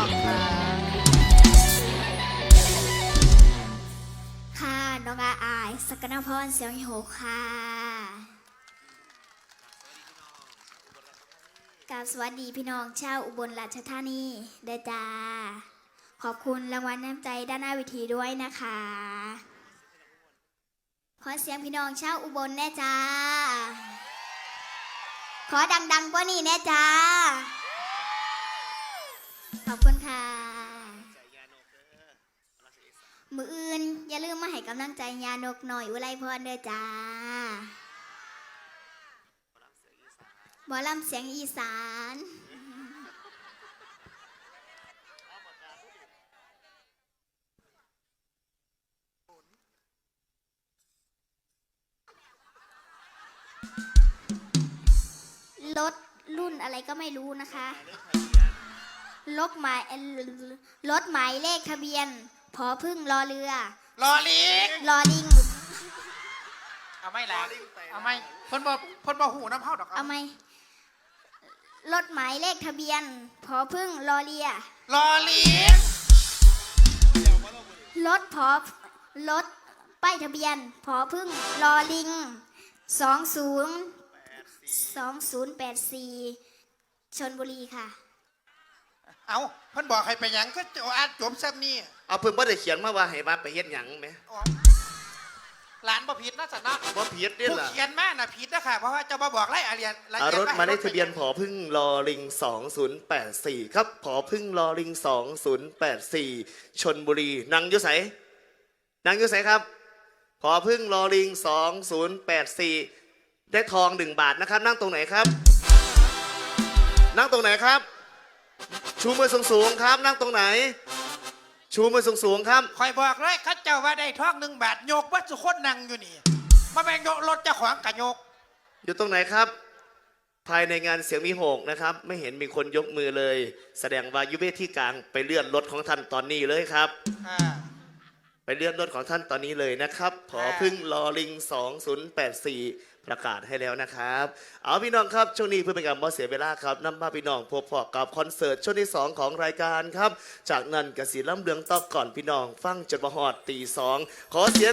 องค่ะ ค่ะน้องอาอายสกนพรเสียงโหค่ะกับสวัสดีพี่น้องชาวอุบลราชธานีเดจ้า ขอบคุณรางวัลน้ำใจด้านหน้าเวิธีด้วยนะคะขอเสียงพี่น้องชาวอุบลแน่จ้า ขอดังๆกว่านี้แน่จ้าขอบคุณค่ะ มืออื่น อย่าลืมมาให้กำลังใจยานกหน่อยอุไรพรเด้อจ้าบอลำเสียงอีสานรถรุ่นอะไรก็ไม่รู้นะคะ รถหมายรถหมายเลขทะเบียน พอพึ่งรอเรือ รอลิงรอลิง เอาไม่ละเอาไม่เพ่นบ่เพ่นบ่หูน้ำเผาดอกเอาไหมรถหมายเลขทะเบียน พอพึ่งรอเรือรอลิงรถพอรถป้ายทะเบียน พอพึ่งรอลิงสองศูนย์สองศูนย์แปดสี่ชนบุรีค่ะ เอาเพ่นบอกให้ไปหยังก็จะอ่านจบซ้ำนี่เอาเพิ่นบ่ได้เขียนมาว่าให้มาไปเฮ็ดหยังแหมอ๋อหลานบ่ผิดนะสันนะบ่ผิดเด้ผู้ล่ะเขียนมาน่ะผิดนะค่ะเพราะว่าเจะมาบอกไล่อาเรียนละอ่าเอียดรถหมายเลขทะเบียนผอพึ่งลอลิง 2084 ครับผอพึ่งลอลิง 2084ชนบุรีนางอยุไสนางอยุไสครับผอพึ่งลอลิง 2084 ได้ทองหนึ่งบาทนะครับ นั่งตรงไหนครับ นั่งตรงไหนครับ ชูมือสูงๆครับ นั่งตรงไหน ชูมือสูงๆครับ คอยบอกเลยเข้าเจ้าว่าได้ทองหนึ่งบาทโยกวัดสุคนนั่งอยู่นี่ มาแบ่งโยกรถเจ้าของกะโยก อยู่ตรงไหนครับ ภายในงานเสียงมีโหกนะครับ ไม่เห็นมีคนยกมือเลย แสดงว่าอยุเวทีกลางไปเลื่อนรถของท่านตอนนี้เลยครับ อ่า ไปเลื่อนรถของท่านตอนนี้เลยนะครับ ผอพึ่งลอลิง 2084 ประกาศให้แล้วนะครับ เอาพี่น้องครับช่วงนี้เพื่อเป็นการบ่เสียเวลาครับนำพาพี่น้องพบพอกับคอนเสิร์ตช่วงที่ 2 ของรายการครับ จากนั้นกสีล่ำเลืองต่อก่อนพี่น้อง ฟังจนมาหอดตีสองขอเสียง